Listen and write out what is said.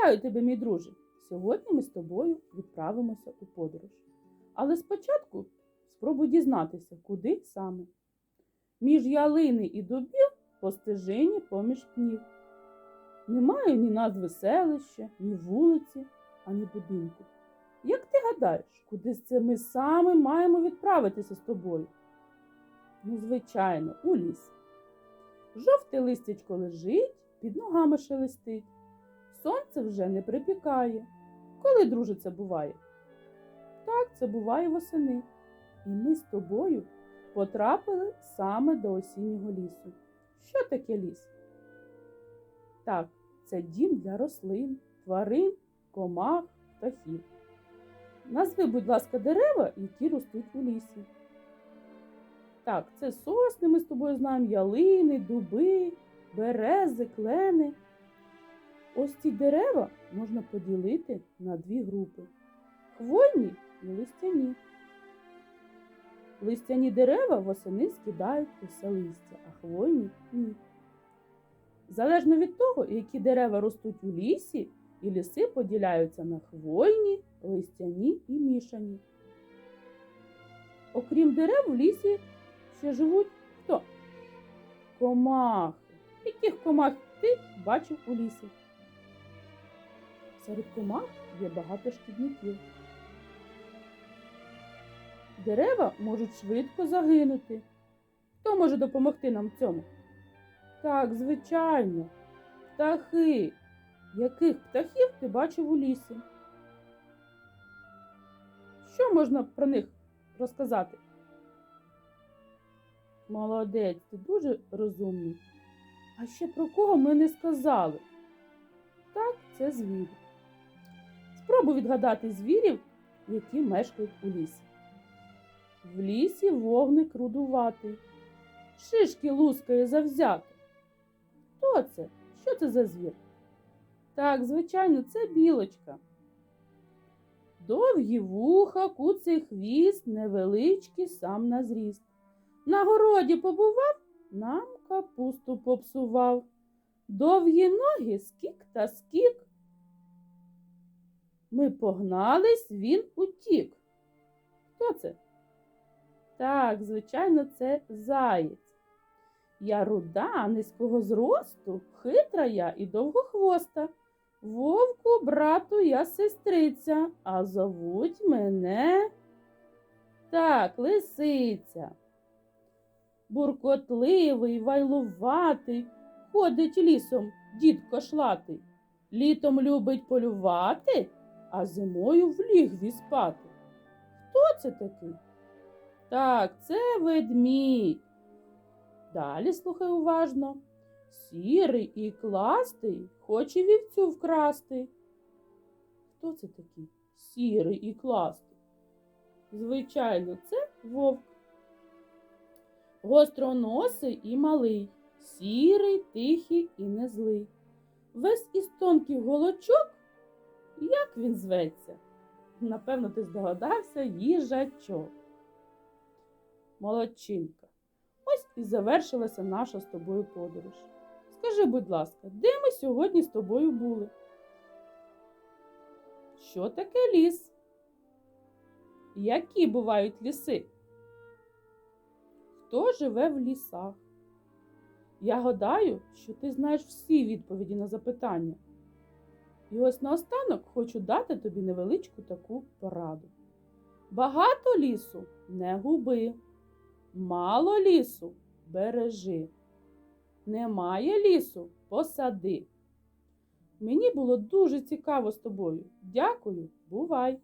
Вітаю тебе, мій друже! Сьогодні ми з тобою відправимося у подорож. Але спочатку спробуй дізнатися, куди саме. Між ялини і дубів по стежині поміж пнів. Немає ні назви селища, ні вулиці, ані будинку. Як ти гадаєш, куди це ми саме маємо відправитися з тобою? Ну, звичайно, у ліс. Жовте листячко лежить, під ногами шелестить. Сонце вже не припікає. Коли, друже, це буває? Так, це буває восени. І ми з тобою потрапили саме до осіннього лісу. Що таке ліс? Так, це дім для рослин, тварин, комах, птахів. Назви, будь ласка, дерева, які ростуть у лісі. Так, це сосни, ми з тобою знаємо, ялини, дуби, берези, клени. Ось ці дерева можна поділити на дві групи: хвойні і листяні. Листяні дерева восени скидають усе листя, а хвойні ні. Залежно від того, які дерева ростуть у лісі, і ліси поділяються на хвойні, листяні і мішані. Окрім дерев, в лісі ще живуть хто? Комахи. Яких комах ти бачив у лісі? Серед комах є багато шкідників. Дерева можуть швидко загинути. Хто може допомогти нам цьому? Так, звичайно, птахи. Яких птахів ти бачив у лісі? Що можна про них розказати? Молодець, ти дуже розумний. А ще про кого ми не сказали? Так, це звірі. Спробуй відгадати звірів, які мешкають у лісі. В лісі вогник рудуватий, шишки лускає завзято. Хто це? Що це за звір? Так, звичайно, це білочка. Довгі вуха, куций хвіст, невеличкий сам на зріст. На городі побував, нам капусту попсував. Довгі ноги скік та скік. Ми погнались, він утік. Хто це? Так, звичайно, це заєць. Я руда, низького зросту, хитра я і довгохвоста. Вовку, брату, я сестриця, а зовуть мене. Так, лисиця. Буркотливий, вайлуватий, ходить лісом дід кошлатий. Літом любить полювати, а зимою в лігві спати. Хто це такий? Так, це ведмідь. Далі слухай уважно. Сірий і кластий хоче вівцю вкрасти. Хто це такий? Сірий і кластий. Звичайно, це вовк. Гостроносий і малий, сірий, тихий і незлий. Весь із тонких голочок, як він зветься? Напевно, ти здогадався їжачок. Молодчинка. Ось і завершилася наша з тобою подорож. Скажи, будь ласка, де ми сьогодні з тобою були? Що таке ліс? Які бувають ліси? Хто живе в лісах? Я гадаю, що ти знаєш всі відповіді на запитання. І ось наостанок хочу дати тобі невеличку таку пораду. Багато лісу не губи, мало лісу бережи. Немає лісу посади. Мені було дуже цікаво з тобою. Дякую, бувай!